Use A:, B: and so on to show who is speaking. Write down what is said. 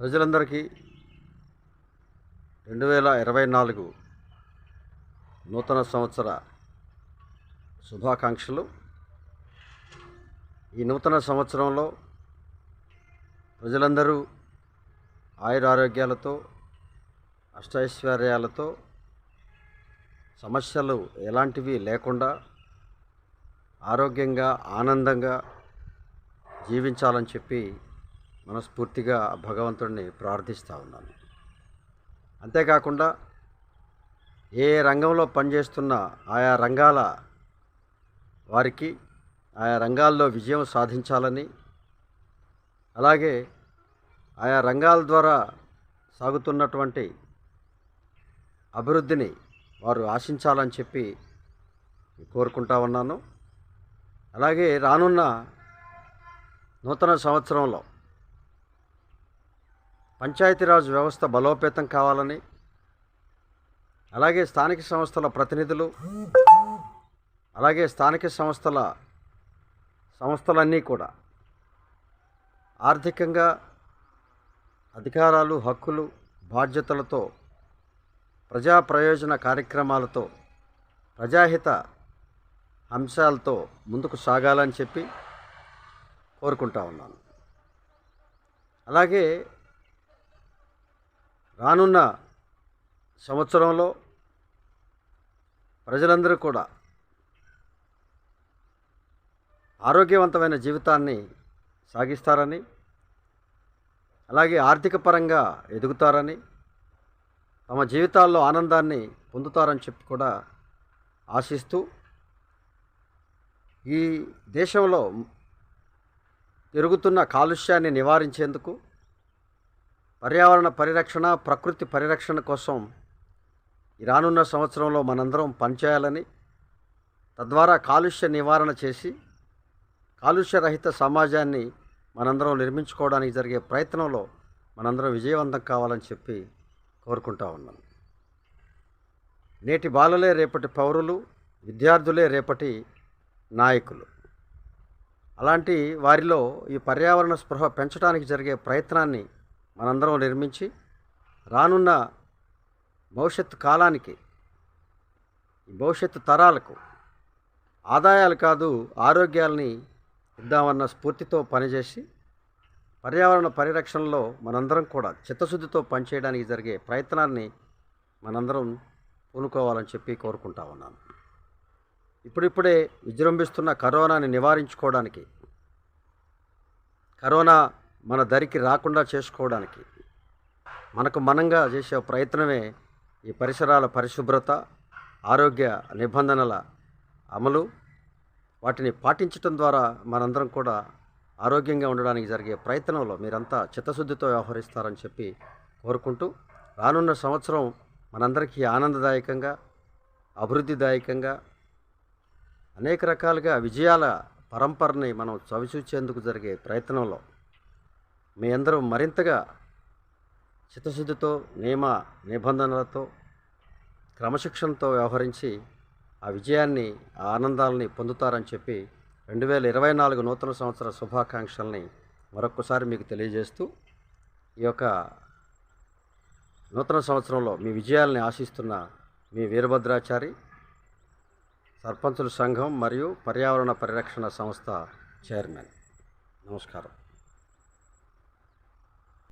A: ప్రజలందరికీ రెండు వేల ఇరవై నాలుగు నూతన సంవత్సర శుభాకాంక్షలు. ఈ నూతన సంవత్సరంలో ప్రజలందరూ ఆయురారోగ్యాలతో అష్టైశ్వర్యాలతో సమస్యలు ఎలాంటివి లేకుండా ఆరోగ్యంగా ఆనందంగా జీవించాలని చెప్పి మనస్ఫూర్తిగా భగవంతుడిని ప్రార్థిస్తూ ఉన్నాను. అంతేకాకుండా ఏ రంగంలో పనిచేస్తున్న ఆయా రంగాల వారికి ఆయా రంగాల్లో విజయం సాధించాలని అలాగే ఆయా రంగాల ద్వారా సాగుతున్నటువంటి అభివృద్ధిని వారు ఆశించాలని చెప్పి కోరుకుంటా ఉన్నాను. అలాగే రానున్న నూతన సంవత్సరంలో పంచాయతీరాజ్ వ్యవస్థ బలోపేతం కావాలని అలాగే స్థానిక సంస్థల ప్రతినిధులు అలాగే స్థానిక సంస్థల సంస్థలన్నీ కూడా ఆర్థికంగా అధికారాలు హక్కులు బాధ్యతలతో ప్రజా ప్రయోజన కార్యక్రమాలతో ప్రజాహిత అంశాలతో ముందుకు సాగాలని చెప్పి కోరుకుంటా ఉన్నాను. అలాగే రానున్న సంవత్సరంలో ప్రజలందరూ కూడా ఆరోగ్యవంతమైన జీవితాన్ని సాగిస్తారని అలాగే ఆర్థిక పరంగా ఎదుగుతారని తమ జీవితాల్లో ఆనందాన్ని పొందుతారని చెప్పి కూడా ఆశిస్తూ ఈ దేశంలో పెరుగుతున్న కాలుష్యాన్ని నివారించేందుకు పర్యావరణ పరిరక్షణ ప్రకృతి పరిరక్షణ కోసం ఈ రానున్న సంవత్సరంలో మనందరం పనిచేయాలని తద్వారా కాలుష్య నివారణ చేసి కాలుష్యరహిత సమాజాన్ని మనందరం నిర్మించుకోవడానికి జరిగే ప్రయత్నంలో మనందరం విజయవంతం కావాలని చెప్పి కోరుకుంటా ఉన్నాను నేటి బాలలే రేపటి పౌరులు విద్యార్థులే రేపటి నాయకులు. అలాంటి వారిలో ఈ పర్యావరణ స్పృహ పెంచడానికి జరిగే ప్రయత్నాన్ని మనందరం నిర్మించి రానున్న భవిష్యత్తు కాలానికి భవిష్యత్తు తరాలకు ఆదాయాలు కాదు ఆరోగ్యాల్ని ఇద్దామన్న స్ఫూర్తితో పనిచేసి పర్యావరణ పరిరక్షణలో మనందరం కూడా చిత్తశుద్ధితో పనిచేయడానికి జరిగే ప్రయత్నాన్ని మనందరం పూనుకోవాలని చెప్పి కోరుకుంటా ఉన్నాను. ఇప్పుడిప్పుడే విజృంభిస్తున్న కరోనాని నివారించుకోవడానికి కరోనా మన దరికి రాకుండా చేసుకోవడానికి. మనకు మనంగా చేసే ప్రయత్నమే ఈ పరిసరాల పరిశుభ్రత ఆరోగ్య నిబంధనల అమలు. వాటిని పాటించటం ద్వారా మనందరం కూడా ఆరోగ్యంగా ఉండడానికి జరిగే ప్రయత్నంలో మీరంతా చిత్తశుద్ధితో వ్యవహరిస్తారని చెప్పి కోరుకుంటూ రానున్న సంవత్సరం మనందరికీ ఆనందదాయకంగా అభివృద్ధిదాయకంగా అనేక రకాలుగా విజయాల పరంపరని మనం చవిచూచేందుకు జరిగే ప్రయత్నంలో మీ అందరూ మరింతగా చిత్తశుద్ధితో నియమ నిబంధనలతో క్రమశిక్షణతో వ్యవహరించి ఆ విజయాన్ని ఆ ఆనందాలని పొందుతారని చెప్పి రెండు వేల ఇరవై నాలుగు నూతన సంవత్సర శుభాకాంక్షల్ని మరొకసారి మీకు తెలియజేస్తూ ఈ యొక్క నూతన సంవత్సరంలో మీ విజయాల్ని ఆశిస్తున్న మీ వీరభద్రాచారి సర్పంచుల సంఘం మరియు పర్యావరణ పరిరక్షణ సంస్థ చైర్మన్. నమస్కారం.